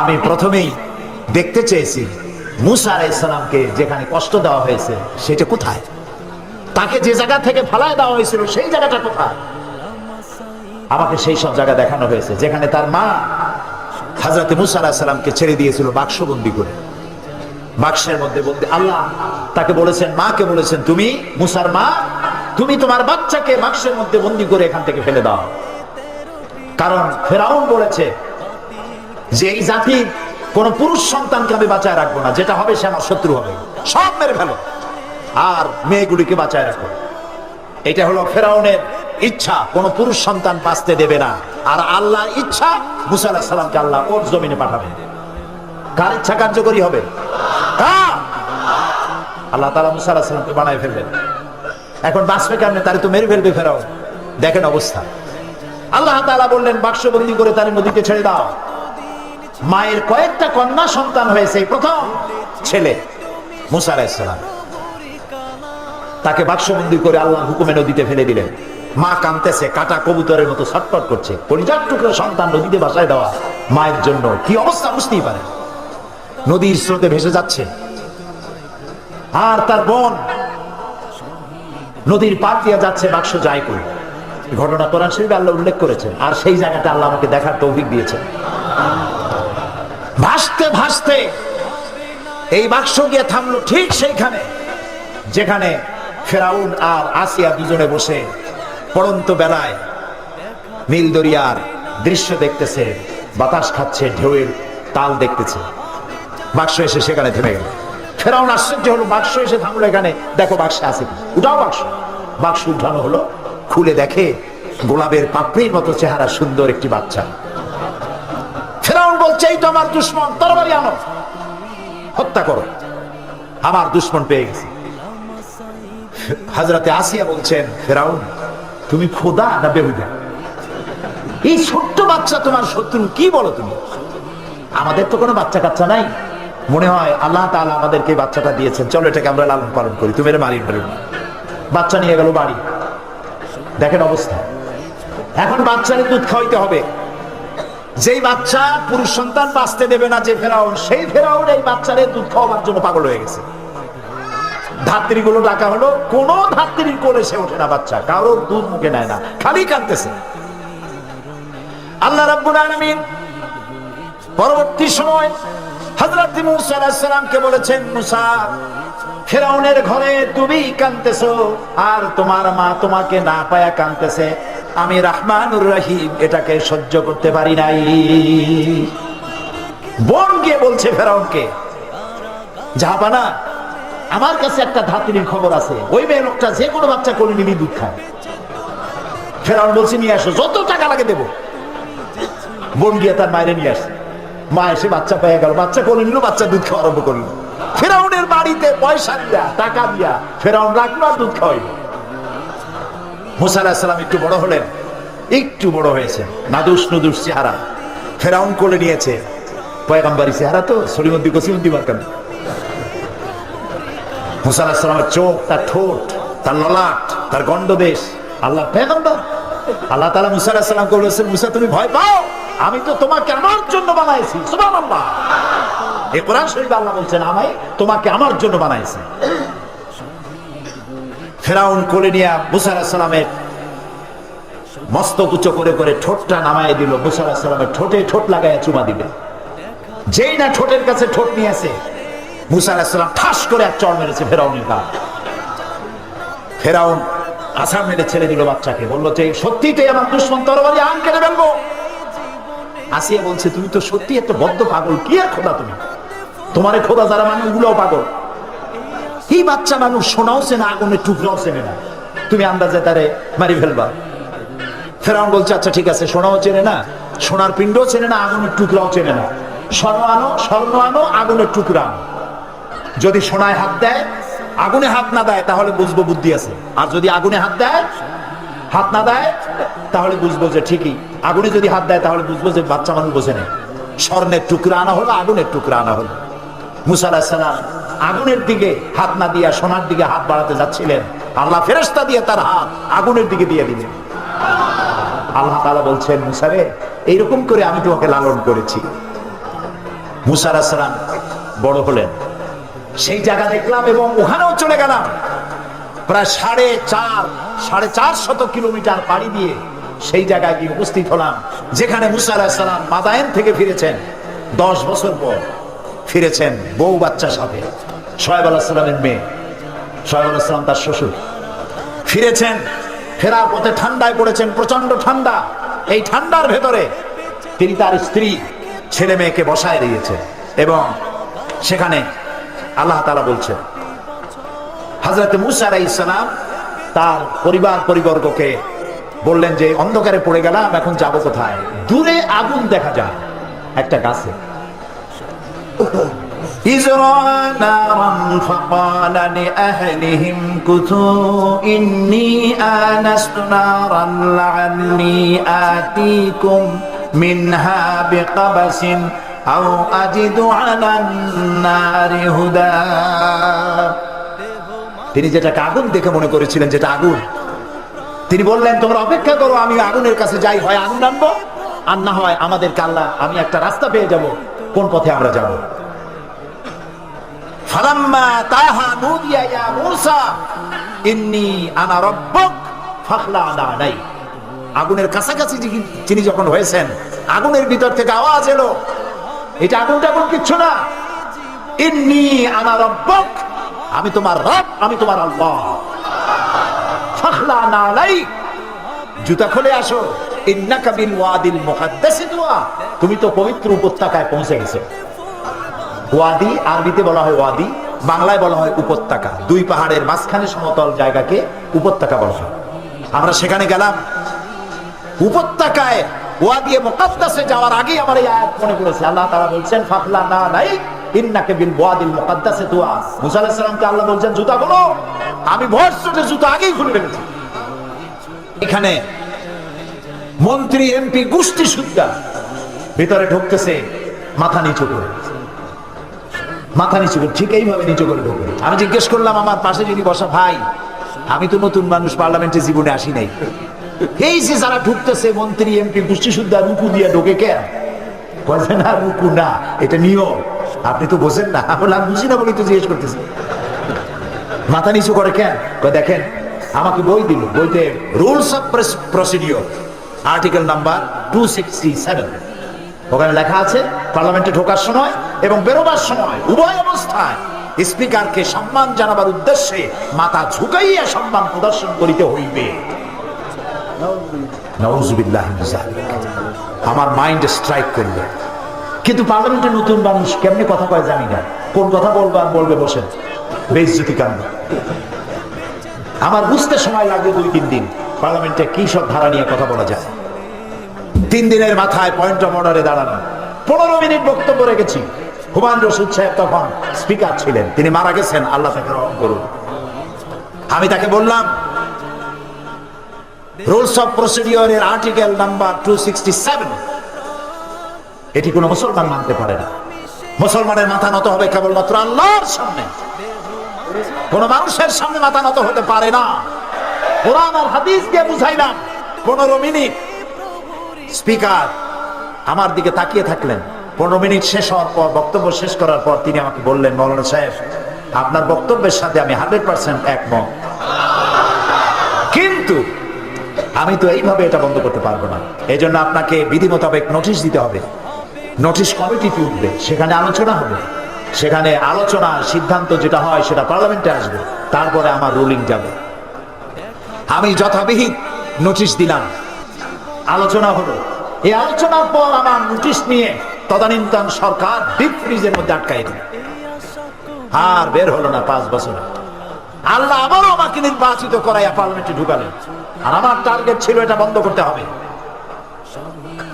আমি প্রথমেই দেখতে চেয়েছি মুসা আলাইসালামকে যেখানে কষ্ট দেওয়া হয়েছে, সেটা কোথায়? তাকে যে জায়গা থেকে ফালায় দেওয়া হয়েছিল, সেই জায়গাটা কোথায়? আমাকে সেই সব জায়গা দেখানো হয়েছে, যেখানে তার মা হাজরতে মুসা আলাহিসাল্লামকে ছেড়ে দিয়েছিল বাক্সবন্দি করে। বাক্সের মধ্যে বলতে, আল্লাহ তাকে বলেছেন, মাকে বলেছেন, তুমি মুসার মা, তুমি তোমার বাচ্চাকে বাক্সের মধ্যে বন্দি করে এখান থেকে ফেলে দাও। কারণ ফেরাউন বলেছে যে এই জাতি কোন পুরুষ সন্তানকে আমি বাঁচায় রাখব না, যেটা হবে সে আমার শত্রু হবে। সব মেরে ফেলো। আর মেয়েগুলিকে বাঁচায় রাখো। এটা হলো ফেরাউনের ইচ্ছা। কোন পুরুষ সন্তান বাঁচতে দেবে না। আর আল্লাহ ইচ্ছা, মুসা আলাহিস সালামকে আল্লাহ ওর জমিনে পাঠাবেন কার ইচ্ছা কার্যকরী হবে? আল্লাহ তালা মুসা আলাহিস সালামকে বানায় ফেলবেন। এখন বাঁচবে কেমনে? তারে তো মেরে ফেলবে ফেরাও দেখেন অবস্থা। আল্লাহ তাআলা বললেন, বাক্সবন্দি করে তার নদীতে ছেড়ে দাও। মায়ের কয়েকটা কন্যা সন্তান হয়েছে প্রথম ছেলে মুসা তাকে বাক্সবন্দি করে আল্লাহ হুকুমে নদীতে ফেলে দিলেন। মা কানতেছে কাটা কবুতরের মতো ছটফট করছে। টুকরো সন্তান নদীতে বাসায় দেওয়া মায়ের জন্য। কি অবস্থা বুঝতেই পারে? নদীর স্রোতে ভেসে যাচ্ছে। আর তার বোন, নদীর পার দিয়ে যাচ্ছে বাক্স যায় কই ঘটনা কোরআন শরীফে আল্লাহ উল্লেখ করেছেন। আর সেই জায়গাটা আল্লাহ আমাকে দেখার তৌফিক দিয়েছেন। ভাসতে ভাসতে এই বাক্স গিয়ে থামলো ঠিক সেইখানে, যেখানে ফেরাউন আর আসিয়া দুজনে বসে পড়ন্ত বেলায় নীল দরিয়ার দৃশ্য দেখতেছে, বাতাস খাচ্ছে, ঢেউয়ের তাল দেখতেছে। বাক্স এসে সেখানে থেমে গেল। ফেরাউন আশ্চর্য হলো, বাক্স এসে থামলো এখানে। দেখো বাক্সে আছে উঠাও বাক্স। বাক্স উঠানো হলো, খুলে দেখে গোলাপের পাপড়ির মতো চেহারা সুন্দর একটি বাচ্চা। বলছে তো আমার দুশ্মন, তরবারি আনো। হত্যা করো। আমার দুশ্মন পেয়ে গেছে। হাজরাতে আসিয়া বলছেন, ফেরাউন, তুমি খোদা না বেহুদা? এই ছোট্ট বাচ্চা তোমার শত্রু, কি বলো তুমি? আমাদের তো কোনো বাচ্চা কাচ্চা নাই। মনে হয় আল্লাহ তাআলা আমাদেরকে বাচ্চাটা দিয়েছেন। চলো এটাকে আমরা লালন পালন করি। তুমি এটা মারি ফেলুন বাচ্চা নিয়ে গেল বাড়ি। দেখেন অবস্থা। এখন বাচ্চারে দুধ খাওয়াইতে হবে। যেই বাচ্চা পুরুষ সন্তান বাঁচতে দেবে না যে ফেরাউন, সেই ফেরাউন এই বাচ্চারে দুধ খাওয়াবার জন্য পাগল হয়ে গেছে। ধাত্রী গুলো ডাকা হলো, কোন ধাত্রীর কোলে সে ওঠে না বাচ্চা, কারোর দুধ মুখে নেয় না, খালি কাঁদতেছে। আল্লাহ রাব্বুল আলামিন পরবর্তী সময় হযরত মুসা আলাইহিস সালামকে বলেছেন, মুসা, ফেরাউনের ঘরে তুমি কাঁদতেছো, আর তোমার মা তোমাকে না পায়া কাঁদতেছে। আমি রাহমানুর রহিম, এটাকে সহ্য করতে পারি নাই। বোন গিয়ে বলছে ফেরাউনকে জাহাপানা আমার কাছে একটা ধাত্রীর খবর আছে। ওই মেয়ে লোকটা যে কোনো বাচ্চা কোলে নিবি দুধ খায়। ফেরাউন বলছে, নিয়ে আসো, যত টাকা লাগে দেবো। বোন গিয়ে তার মায়ের নিয়ে আসে মা এসে বাচ্চা পেয়ে গেল, বাচ্চা কোলে নিল, বাচ্চা দুধ খাওয়া আরম্ভ করল। ফেরাউনের বাড়িতে পয়সা দিয়া, টাকা দিয়া ফেরাউন রাখল আর দুধ খাওয়াইল। মুসা আলাহিসাল্লাম একটু বড় হলেন, একটু বড় হয়েছে, নাদুস নুদুস চেহারা। ফেরাউন কোলে নিয়েছে পয়গাম্বারি চেহারা তো সলিমদ্দি কসিমদ্দি মার্কান মুসা চোখ, তার ঠোঁট, তার ললাট, তার গন্ডদেশ আল্লাহ পেগম্বর আল্লাহ তালা মুসা মুসা তুমি ভয় পাও? আমি তো তোমাকে আমার জন্য বানাইছি কোরআন শরীফে আল্লাহ বলছেন, আমায় তোমাকে আমার জন্য বানাইছি। ফেরাউন কোলে নিয়ে মুসা আলাহিসাল্লামের মস্তক উঁচু করে করে ঠোঁটটা নামায় দিল। মুসা আলাহিসাল্লামের ঠোঁটে ঠোঁট লাগায় চুমা দিবে যেই না ঠোঁটের কাছে ঠোঁট নিয়ে আসে মুসা আলাহিসাল্লাম ঠাস করে এক চড় মেরেছে ফেরাউনের গা। ফেরাউন আসাম মেরে ছেড়ে দিল বাচ্চাকে। বলল যে সত্যি সত্যিটাই আমার দুশ্মন তরবারি আন কেটে ফেলব? আসিয়া বলছে, তুমি তো সত্যি একটা বদ্ধ পাগল, কি আর খোদা তুমি? তোমার খোদা যারা মানে ওগুলোও পাগল। এই বাচ্চা মানুষ সোনাও চেনে আগুনের টুকরাও চেনে না। তুমি আন্দাজে তারে মারি ফেলবা। ফেরাউন বলছে আচ্ছা ঠিক আছে, সোনাও চেনে না, সোনার পিণ্ডও চেনে না আগুনের টুকরাও চেনে না। স্বর্ণ আনো স্বর্ণ আনো আগুনের টুকরা যদি সোনায় হাত দেয়, আগুনে হাত না দেয়, তাহলে বুঝব বুদ্ধি আছে। আর যদি আগুনে হাত দেয়, হাত না দেয়, তাহলে বুঝব যে ঠিকই। আগুনে যদি হাত দেয়, তাহলে বুঝব যে বাচ্চা মানুষ বোঝে নেই স্বর্ণের টুকরা আনা হলো, আগুনের টুকরা আনা হলো। মুসা আলাহিসাল্লাম আগুনের দিকে হাত না দিয়া সোনার দিকে হাত বাড়াতে যাচ্ছিলেন। আল্লাহ ফেরেস্তা দিয়ে তার হাত আগুনের দিকে দিয়ে দিলেন। আল্লাহ তালা বলছেন মুসারে এইরকম করে আমি তোমাকে লালন করেছি। মুসা আলাহিসাল্লাম বড় হলেন। সেই জায়গা দেখলাম এবং ওখানেও চলে গেলাম। প্রায় সাড়ে চার সাড়ে চার শত কিলোমিটার পাড়ি দিয়ে সেই জায়গায় গিয়ে উপস্থিত হলাম, যেখানে মুসা আলাহিসাল্লাম মাদায়েন থেকে ফিরেছেন। দশ বছর পর ফিরেছেন, বউ বাচ্চা সাথে সোহেব আলাহিসাল্লামের মেয়ে। সোহেব আলাহিসাল্লাম তার শ্বশুর। ফিরেছেন, ফেরার পথে ঠান্ডায় পড়েছেন প্রচণ্ড ঠান্ডা। এই ঠান্ডার ভেতরে তিনি তার স্ত্রী, ছেলে মেয়েকে বসায় দিয়েছে এবং সেখানে আল্লাহ তালা বলছেন হাজরত মুসা ইসলাম তার পরিবার পরিবর্গকে বললেন যে, অন্ধকারে পড়ে গেলাম, এখন যাব কোথায়? দূরে আগুন দেখা যায়, একটা গাছে। إذ رأى نارا فقال لأهلهم كثوا إني آنست نارا لعلي آتيكم منها بقبس أو أجد على النار هدى তিনি যেটাকে আগুন দেখে মনে করেছিলেন যেটা আগুন তিনি বললেন তোমরা অপেক্ষা করো আমি আগুনের কাছে যাই হয় আগুন আনবো আর না হয় আমাদের কাল্লা আমি একটা রাস্তা পেয়ে যাব কোন পথে আমরা যাব? ফালাম্মা তাহা নুদিয়া ইয়া মূসা, ইন্নী আনা রব্বুক ফাখলা আলাই। আগুনের কাছাকাছি যিনি- যখন হয়েছেন, আগুনের ভিতর থেকে আওয়াজ এলো। এটা আগুন টাগুন কিচ্ছু না। ইন্নী আনা রব্বুক, আমি তোমার রব, আমি তোমার আল্লাহ। ফাখলা আলাই। জুতা খুলে আসো। ইন্নাকা বিল ওয়াদিল মুকাদ্দাসি তুয়া তুমি তো পবিত্র উপত্যকায় পৌঁছে গেছো। ওয়াদি, আরবিতে বলা হয় ওয়াদি, বাংলায় বলা হয় উপত্যকা। দুই পাহাড়ের মাঝখানে সমতল জায়গাকে উপত্যকা বলা হয়। আমরা সেখানে গেলাম। উপত্যকায় ওয়াদি মুকাদ্দাসে যাওয়ার আগেই আমার এই আয়াত মনে পড়েছে। আল্লাহ তাআলা বলছেন, ফাখলা না নাই, ইন্নাকা বিল ওয়াদিল মুকাদ্দাসে তুয়া মুসা আলাইহিস আল্লাহ বলছেন, জুতা খুলো। আমি ভর চোটে জুতা আগেই খুলে রেখেছি এখানে মন্ত্রী এমপি গোষ্ঠী সুদ্ধা। ভিতরে ঢুকতেছে, মাথা নিচু করে। মাথা নিচু করে, ঠিক এইভাবে নিচু করে ঢুকবে। আমি জিজ্ঞেস করলাম, আমার পাশে যিনি বসা, ভাই, আমি তো নতুন মানুষ, পার্লামেন্টে জীবনে আসি নাই। এই যে যারা ঢুকতেছে, মন্ত্রী, এমপি, গোষ্ঠী সুদ্ধা, রুকু দিয়ে ঢোকে কে? বলছে না, রুকু না, এটা নিয়ম। আপনি তো বোঝেন না বললাম বুঝি না বলে তো জিজ্ঞেস করতেছি। মাথা নিচু করে কেন? দেখেন, আমাকে বই দিল। বইতে rules of procedure article number two seven ওখানে লেখা আছে, পার্লামেন্টে ঢোকার সময় এবং বেরোবার সময়, উভয় অবস্থায় স্পিকারকে সম্মান জানাবার উদ্দেশ্যে মাথা ঝুঁকাইয়া সম্মান প্রদর্শন করিতে হইবে। আমার মাইন্ড স্ট্রাইক করবে কিন্তু পার্লামেন্টে নতুন মানুষ কেমনি কথা কয় জানি না। কোন কথা বলবে আর বলবে বসেন বেইজ্জতি কান্ড আমার বুঝতে সময় লাগবে দুই তিন দিন। পার্লামেন্টে কি সব ধারা নিয়ে কথা বলা যায়? তিন দিনের মাথায় পয়েন্ট অফ অর্ডারে দাঁড়ানো। পনেরো মিনিট বক্তব্য রেখেছি। হুমান রশিদ সাহেব তখন স্পিকার ছিলেন। তিনি মারা গেছেন, আল্লাহ তাকে রহম করুন। আমি তাকে বললাম রুলস অফ প্রসিডিওরের আর্টিকেল নাম্বার টু এটি কোনো মুসলমান মানতে পারে না। মুসলমানের মাথা নত হবে কেবলমাত্র আল্লাহর সামনে। কোন মানুষের সামনে মাথা নত হতে পারে না। কোরআন আর হাদিস দিয়ে বুঝাইলাম। পনেরো মিনিট। স্পিকার, আমার দিকে তাকিয়ে থাকলেন। পনেরো মিনিট শেষ হওয়ার পর, বক্তব্য শেষ করার পর তিনি আমাকে বললেন, মৌলানা সাহেব, আপনার বক্তব্যের সাথে আমি হান্ড্রেড পার্সেন্ট একমত। কিন্তু আমি তো এইভাবে এটা বন্ধ করতে পারব না। এই জন্য আপনাকে বিধি মোতাবেক নোটিশ দিতে হবে। নোটিশ কমিটিতে উঠবে? সেখানে আলোচনা হবে। সেখানে আলোচনা, সিদ্ধান্ত যেটা হয় সেটা পার্লামেন্টে আসবে। তারপরে আমার রুলিং যাবে। আমি যথাবিহিত নোটিশ দিলাম। আলোচনা হলো। এই আলোচনার পর আমার নোটিশ নিয়ে তদানীন্তন সরকার ডিপ ফ্রিজের মধ্যে আটকাই দিল। আর বের হলো না পাঁচ বছর আল্লাহ আবারও আমাকে নির্বাচিত করাইয়া পার্লামেন্টে ঢুকালেন। আর আমার টার্গেট ছিল এটা বন্ধ করতে হবে।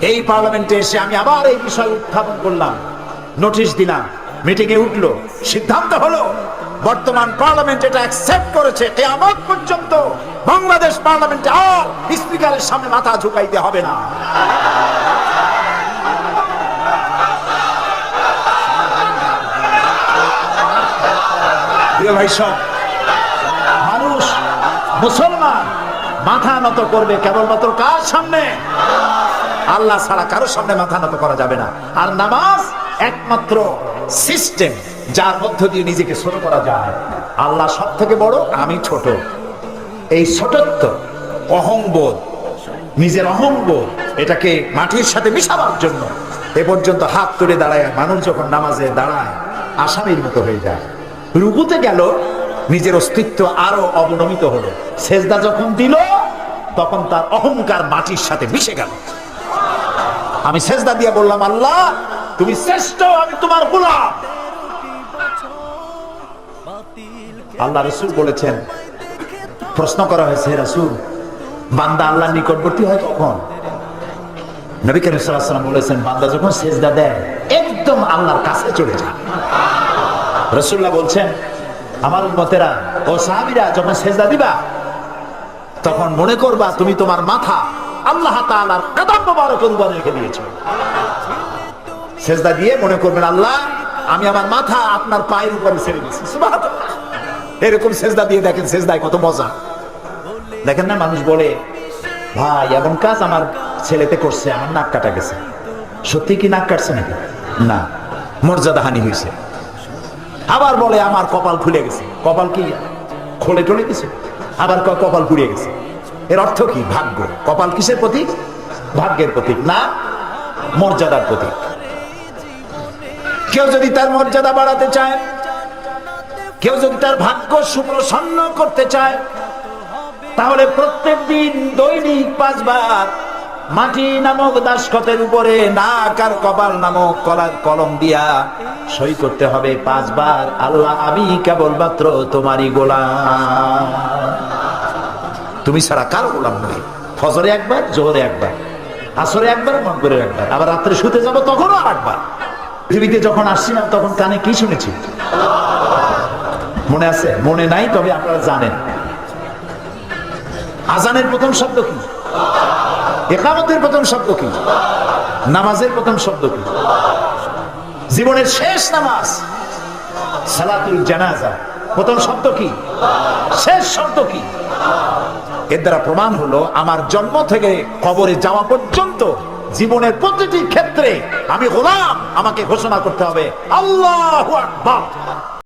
এই পার্লামেন্টে এসে আমি আবার এই বিষয় উত্থাপন করলাম। নোটিশ দিলাম। মিটিং এ উঠল। সিদ্ধান্ত হলো, বর্তমান পার্লামেন্ট এটা অ্যাকসেপ্ট করেছে। কেয়ামত পর্যন্ত বাংলাদেশ পার্লামেন্টে আর স্পিকারের সামনে মাথা ঝুঁকাইতে হবে না। ভাই মানুষ, মুসলমান, মাথা নত করবে কেবলমাত্র কার সামনে? আল্লাহ ছাড়া কারোর সামনে মাথা নত করা যাবে না। আর নামাজ একমাত্র সিস্টেম যার মধ্য দিয়ে নিজেকে ছোট করা যায়। আল্লাহ সব থেকে বড়, আমি ছোট। এই ছোটত্ব অহংবোধ, নিজের অহংবোধ, এটাকে মাটির সাথে মিশাবার জন্য এ পর্যন্ত হাত তুলে দাঁড়ায়, মানুষ যখন নামাজে দাঁড়ায়, আসামির মতো হয়ে যায়। রুকুতে গেল, নিজের অস্তিত্ব আরও অবনমিত হলো। সেজদা যখন দিল, তখন তার অহংকার মাটির সাথে মিশে গেল। আমি সেজদা দিয়ে বললাম, আল্লাহ, তুমি শ্রেষ্ঠ, আমি তোমার গোলাম। আল্লাহ রসুল বলেছেন প্রশ্ন করা হয়েছে রসুল, বান্দা আল্লাহ নিকটবর্তী হয় কখন? নবী করিম সাল্লাম বলেছেন, বান্দা যখন সেজদা দেয়, একদম আল্লাহর কাছে চলে যায়। রসুল্লাহ বলছেন, আমার উন্মতেরা ও সাহাবিরা, যখন সেজদা দিবা, তখন মনে করবা তুমি তোমার মাথা আল্লাহ তাআলার কদম মোবারকের উপর রেখে দিয়েছ। সেজদা দিয়ে মনে করবেন, আল্লাহ, আমি আমার মাথা আপনার পায়ের উপরে ছেড়ে দিয়েছি। সুবহানাল্লাহ। এরকম সেজদা দিয়ে দেখেন সেজদায় কত মজা। দেখেন না, মানুষ বলে, ভাই, এমন কাজ আমার ছেলেতে করছে, আমার নাক কাটা গেছে। সত্যি কি নাক কাটছে নাকি? না, মর্যাদা হানি হয়েছে। আবার বলে, আমার কপাল খুলে গেছে। কপাল কি? খোলে টলে গেছে। আবার কপাল পুড়িয়ে গেছে। এর অর্থ কি? ভাগ্য। কপাল কিসের প্রতীক? ভাগ্যের প্রতীক, না? মর্যাদার প্রতীক। কেউ যদি তার মর্যাদা বাড়াতে চায় কেউ যদি তার ভাগ্য সুপ্রসন্ন করতে চায়, তাহলে প্রত্যেক দিন দৈনিক পাঁচবার মাটি নামক দাসকতের উপরে নাক আর কপাল নামক কলার কলম দিয়া সই করতে হবে পাঁচবার, আল্লাহ, আমি কেবলমাত্র তোমারই গোলাম। তুমি ছাড়া কার গোলাম নই ফজরে একবার, জোহরে একবার, আসরে একবার মগরে একবার, আবার রাত্রে শুতে যাব তখনও আটবার পৃথিবীতে যখন আসছিলাম, তখন কানে কি শুনেছি? মনে আছে? মনে নাই, তবে আপনারা জানেন। আজানের প্রথম শব্দ কি? একামতের প্রথম শব্দ কি? নামাজের প্রথম শব্দ কি? জীবনের শেষ নামাজ, সালাতুল জানাজা, প্রথম শব্দ কি? শেষ শব্দ কি? এর দ্বারা প্রমাণ হলো, আমার জন্ম থেকে কবরে যাওয়া পর্যন্ত জীবনের প্রতিটি ক্ষেত্রে আমি গোলাম, আমাকে ঘোষণা করতে হবে, আল্লাহ আকবার।